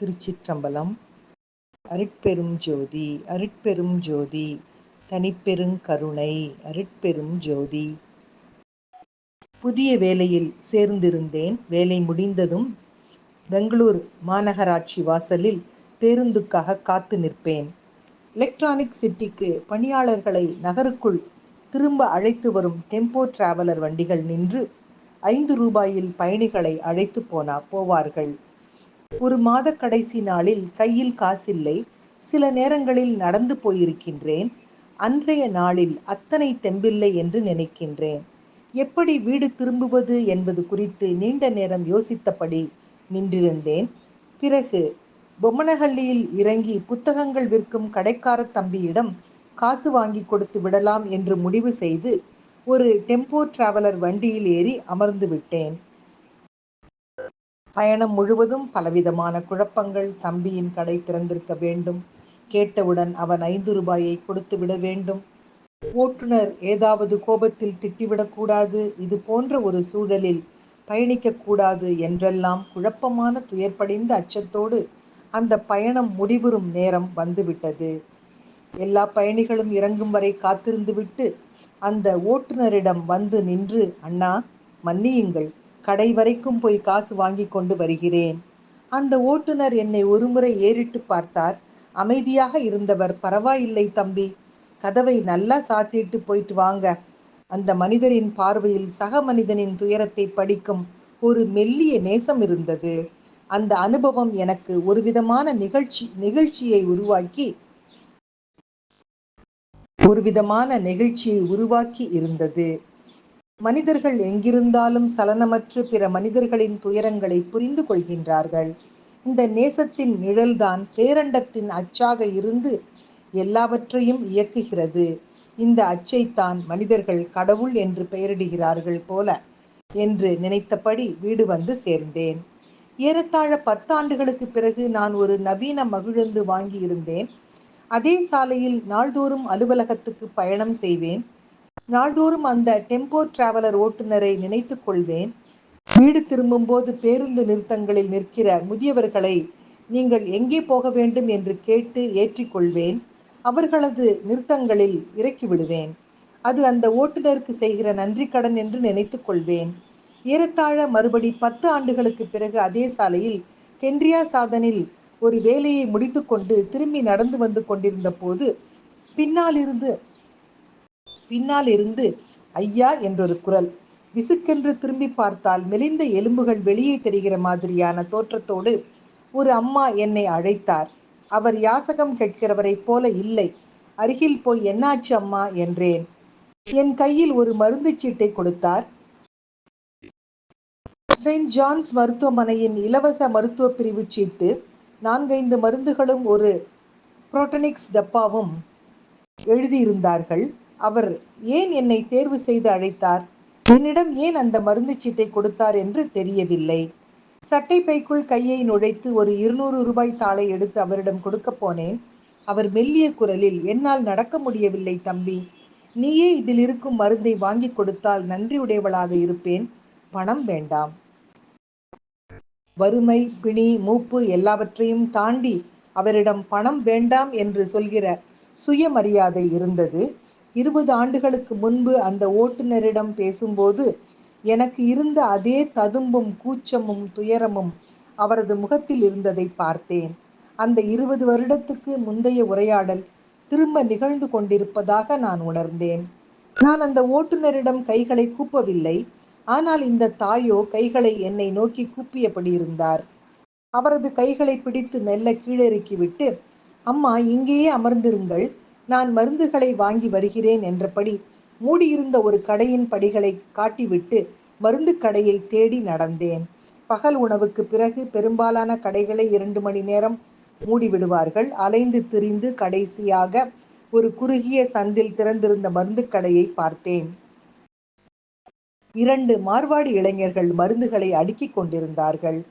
திருச்சிற்றம்பலம். அருட்பெரும் ஜோதி அருட்பெரும் ஜோதி தனிப்பெருங் கருணை அருட்பெரும் ஜோதி. புதிய வேலையில் சேர்ந்திருந்தேன். வேலை முடிந்ததும் பெங்களூர் மாநகராட்சி வாசலில் பேருந்துக்காக காத்து நிற்பேன். எலக்ட்ரானிக் சிட்டிக்கு பணியாளர்களை நகருக்குள் திரும்ப அழைத்து வரும் டெம்போ டிராவலர் வண்டிகள் நின்று ஐந்து ரூபாயில் பயணிகளை அழைத்து போனா போவார்கள். ஒரு மாத கடைசி நாளில் கையில் காசில்லை. சில நேரங்களில் நடந்து போயிருக்கின்றேன். அன்றைய நாளில் அத்தனை தெம்பில்லை என்று நினைக்கின்றேன். எப்படி வீடு திரும்புவது என்பது குறித்து நீண்ட நேரம் யோசித்தபடி நின்றிருந்தேன். பிறகு பொம்மனஹள்ளியில் இறங்கி புத்தகங்கள் விற்கும் கடைக்கார தம்பியிடம் காசு வாங்கி கொடுத்து விடலாம் என்று முடிவு செய்து ஒரு டெம்போ டிராவலர் வண்டியில் ஏறி அமர்ந்து விட்டேன். பயணம் முழுவதும் பலவிதமான குழப்பங்கள் தம்பியின் கடை திறந்திருக்க வேண்டும். கேட்டவுடன் அவன் ஐந்து ரூபாயை கொடுத்து விட வேண்டும். ஓட்டுநர் ஏதாவது கோபத்தில் திட்டிவிடக்கூடாது இது போன்ற ஒரு சூழலில் பயணிக்கக்கூடாது என்றெல்லாம் குழப்பமான துயர்படைந்த அச்சத்தோடு அந்த பயணம் முடிவுறும் நேரம் வந்துவிட்டது. எல்லா பயணிகளும் இறங்கும் வரை காத்திருந்துவிட்டு அந்த ஓட்டுநரிடம் வந்து நின்று அண்ணா மன்னியுங்கள். கடை வரைக்கும் போய் காசு வாங்கி கொண்டு வருகிறேன். அந்த ஓட்டுநர் என்னை ஒருமுறை ஏறிட்டு பார்த்தார். அமைதியாக இருந்தவர் பரவாயில்லை தம்பி கதவை நல்லா சாத்திட்டு போயிட்டு வாங்க. அந்த மனிதரின் பார்வையில் சக மனிதனின் துயரத்தை படிக்கும் ஒரு மெல்லிய நேசம் இருந்தது. அந்த அனுபவம் எனக்கு ஒரு விதமான நிகழ்ச்சி நிகழ்ச்சியை உருவாக்கி ஒரு விதமான நெகிழ்ச்சியை உருவாக்கி இருந்தது. மனிதர்கள் எங்கிருந்தாலும் சலனமற்று பிற மனிதர்களின் துயரங்களை புரிந்து கொள்கின்றார்கள். இந்த நேசத்தின் நிழல்தான் பேரண்டத்தின் அச்சாக இருந்து எல்லாவற்றையும் இயக்குகிறது. இந்த அச்சைத்தான் மனிதர்கள் கடவுள் என்று பெயரிடுகிறார்கள் போல என்று நினைத்தபடி வீடு வந்து சேர்ந்தேன். ஏறத்தாழ பத்தாண்டுகளுக்கு பிறகு நான் ஒரு நவீன மகிழுந்து வாங்கியிருந்தேன். அதே சாலையில் நாள்தோறும் அலுவலகத்துக்கு பயணம் செய்வேன். நாள்தோறும் அந்த டெம்போ டிராவலர் ஓட்டுநரை நினைத்து கொள்வேன். வீடு திரும்பும்போது பேருந்து நிறுத்தங்களில் நிற்கிற முதியவர்களை நீங்கள் எங்கே போக வேண்டும் என்று கேட்டு ஏற்றிக்கொள்வேன். அவர்களது நிறுத்தங்களில் இறக்கி விடுவேன். அது அந்த ஓட்டுநருக்கு செய்கிற நன்றி கடன் என்று நினைத்து கொள்வேன். ஏறத்தாழ மறுபடி பத்து ஆண்டுகளுக்கு பிறகு அதே சாலையில் கென்ரியா சாதனில் ஒரு வேலையை முடித்துக்கொண்டு திரும்பி நடந்து வந்து கொண்டிருந்த போது பின்னால் இருந்து பின்னால் இருந்து ஐயா என்றொரு குரல். விசுக்கென்று திரும்பி பார்த்தால் மெலிந்த எலும்புகள் வெளியே தெரிகிற மாதிரியான தோற்றத்தோடு ஒரு அம்மா என்னை அழைத்தார். அவர் யாசகம் கேட்கிறவரைப் போல இல்லை. அருகில் போய் என்னாச்சு அம்மா? என்றேன். என் கையில் ஒரு மருந்து சீட்டை கொடுத்தார். செயின்ட் ஜான்ஸ் மருத்துவமனையின் இலவச மருத்துவ பிரிவு சீட்டு நான்கைந்து மருந்துகளும் ஒரு புரோட்டனிக்ஸ் டப்பாவும் எழுதியிருந்தார்கள். அவர் ஏன் என்னை தேர்வு செய்து அழைத்தார்? என்னிடம் ஏன் அந்த மருந்து சீட்டை கொடுத்தார் என்று தெரியவில்லை. சட்டை பைக்குள் கையை நுழைத்து ஒரு இருநூறு ரூபாய் தாளை எடுத்து அவரிடம் கொடுக்க போனேன். அவர் மெல்லிய குரலில் என்னால் நடக்க முடியவில்லை தம்பி. நீயே இதில் இருக்கும் மருந்தை வாங்கி கொடுத்தால் நன்றியுடையவளாக இருப்பேன். பணம் வேண்டாம். வறுமை பிணி மூப்பு எல்லாவற்றையும் தாண்டி அவரிடம் பணம் வேண்டாம் என்று சொல்கிற சுயமரியாதை இருந்தது. இருபது ஆண்டுகளுக்கு முன்பு அந்த ஓட்டுநரிடம் பேசும்போது எனக்கு இருந்த அதே ததும்பும் கூச்சமும் துயரமும் அவரது முகத்தில் இருந்ததை பார்த்தேன். அந்த இருபது வருடத்துக்கு முந்தைய உரையாடல் திரும்ப நிகழ்ந்து கொண்டிருப்பதாக நான் உணர்ந்தேன். நான் அந்த ஓட்டுநரிடம் கைகளை கூப்பவில்லை. ஆனால் இந்த தாயோ கைகளை என்னை நோக்கி கூப்பியபடி இருந்தார். அவரது கைகளை பிடித்து மெல்ல கீழிறக்கிவிட்டு அம்மா இங்கேயே அமர்ந்திருங்கள். நான் மருந்துகளை வாங்கி வருகிறேன் என்றபடி மூடியிருந்த ஒரு கடையின் படிகளை காட்டிவிட்டு மருந்து கடையை தேடி நடந்தேன். பகல் உணவுக்கு பிறகு பெரும்பாலான கடைகளை இரண்டு மணி நேரம் மூடிவிடுவார்கள். அலைந்து திரிந்து கடைசியாக ஒரு குறுகிய சந்தில் திறந்திருந்த மருந்து கடையை பார்த்தேன். இரண்டு மார்வாடி இளைஞர்கள் மருந்துகளை அடுக்கிக் கொண்டிருந்தார்கள்.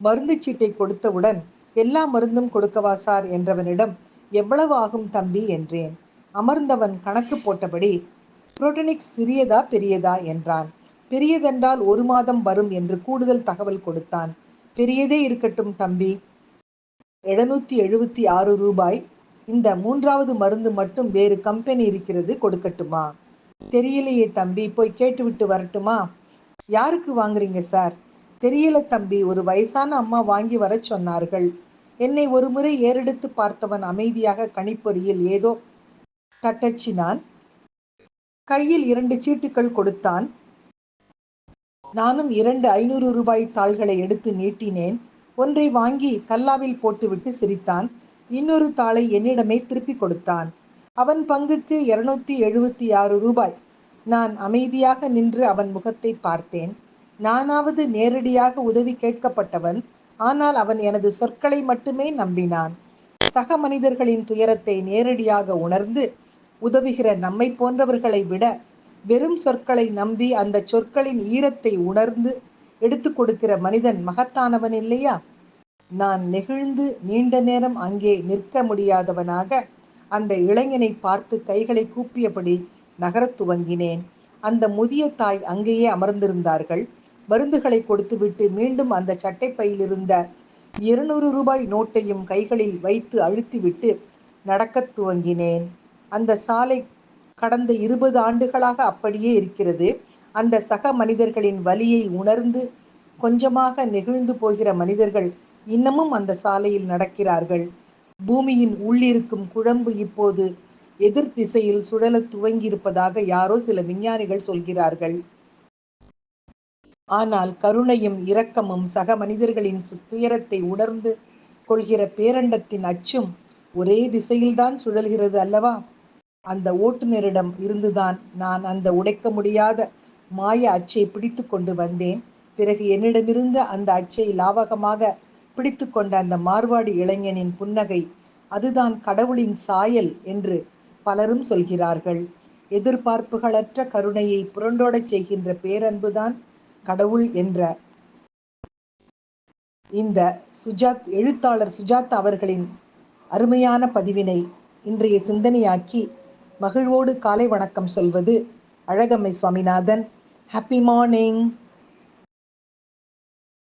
மருந்து சீட்டை கொடுத்தவுடன் எல்லா மருந்தும் கொடுக்கவா சார்? என்றவனிடம் எவ்வளவு ஆகும் தம்பி என்றேன். அமர்ந்தவன் கணக்கு போட்டபடி புரோட்டனிக்ஸ் சிறியதா பெரியதா? என்றான். பெரியதென்றால் ஒரு மாதம் வரும் என்று கூடுதல் தகவல் கொடுத்தான். பெரியதே இருக்கட்டும் தம்பி. எழுநூற்றி எழுபத்தி ஆறு ரூபாய். இந்த மூன்றாவது மருந்து மட்டும் வேறு கம்பெனி இருக்கிறது கொடுக்கட்டுமா? தெரியலையே தம்பி. போய் கேட்டுவிட்டு வரட்டுமா? யாருக்கு வாங்குறீங்க சார்? தெரியல தம்பி. ஒரு வயசான அம்மா வாங்கி வர சொன்னார்கள். என்னை ஒரு முறை ஏறெடுத்து பார்த்தவன் அமைதியாக கணிப்பொறியில் ஏதோ தட்டச்சினான். கையில் இரண்டு சீட்டுகள் கொடுத்தான். நானும் இரண்டு ஐநூறு ரூபாய் தாள்களை எடுத்து நீட்டினேன். ஒன்றை வாங்கி கல்லாவில் போட்டுவிட்டு சிரித்தான். இன்னொரு தாளை என்னிடமே திருப்பி கொடுத்தான். அவன் பங்குக்கு இருநூத்தி எழுபத்தி ஆறு ரூபாய். நான் அமைதியாக நின்று அவன் முகத்தை பார்த்தேன். நானாவது நேரடியாக உதவி கேட்கப்பட்டவன். ஆனால் அவன் எனது சொற்களை மட்டுமே நம்பினான். சக மனிதர்களின் துயரத்தை நேரடியாக உணர்ந்து உதவுகிற நம்மை போன்றவர்களை விட வெறும் சொற்களை நம்பி அந்த சொற்களின் ஈரத்தை உணர்ந்து எடுத்து கொடுக்கிற மனிதன் மகத்தானவன் இல்லையா? நான் நெகிழ்ந்து நீண்ட நேரம் அங்கே நிற்க முடியாதவனாக அந்த இளைஞனை பார்த்து கைகளை கூப்பியபடி நகரத் துவங்கினேன். அந்த முதிய தாய் அங்கேயே அமர்ந்திருந்தார்கள். மருந்துகளை கொடுத்துவிட்டு மீண்டும் அந்த சட்டைப்பையில் இருந்த இருநூறு ரூபாய் நோட்டையும் கைகளில் வைத்து அழுத்திவிட்டு நடக்கத் துவங்கினேன். அந்த சாலை கடந்த இருபது ஆண்டுகளாக அப்படியே இருக்கிறது. அந்த சக மனிதர்களின் வலியை உணர்ந்து கொஞ்சமாக நெகிழ்ந்து போகிற மனிதர்கள் இன்னமும் அந்த சாலையில் நடக்கிறார்கள். பூமியின் உள்ளிருக்கும் குழம்பு இப்போது எதிர் திசையில் சுழல துவங்கியிருப்பதாக யாரோ சில விஞ்ஞானிகள் சொல்கிறார்கள். ஆனால் கருணையும் இரக்கமும் சக மனிதர்களின் துயரத்தை உணர்ந்து கொள்கிற பேரண்டத்தின் அச்சும் ஒரே திசையில்தான் சுழல்கிறது அல்லவா? அந்த ஓட்டுநரிடம் இருந்துதான் நான் அந்த உடைக்க முடியாத மாய அச்சை பிடித்து கொண்டு வந்தேன். பிறகு என்னிடமிருந்த அந்த அச்சை லாவகமாக பிடித்து கொண்ட அந்த மார்வாடி இளைஞனின் புன்னகை அதுதான் கடவுளின் சாயல் என்று பலரும் சொல்கிறார்கள். எதிர்பார்ப்புகளற்ற கருணையை புரண்டோடச் செய்கின்ற பேரன்புதான் கடவுள் என்ற இந்த சுஜாத் எழுத்தாளர் சுஜாத் அவர்களின் அருமையான பதிவினை இன்றைய சிந்தனையாக்கி மகிழ்வோடு காலை வணக்கம் சொல்வது அழகம்மை சுவாமிநாதன். Happy morning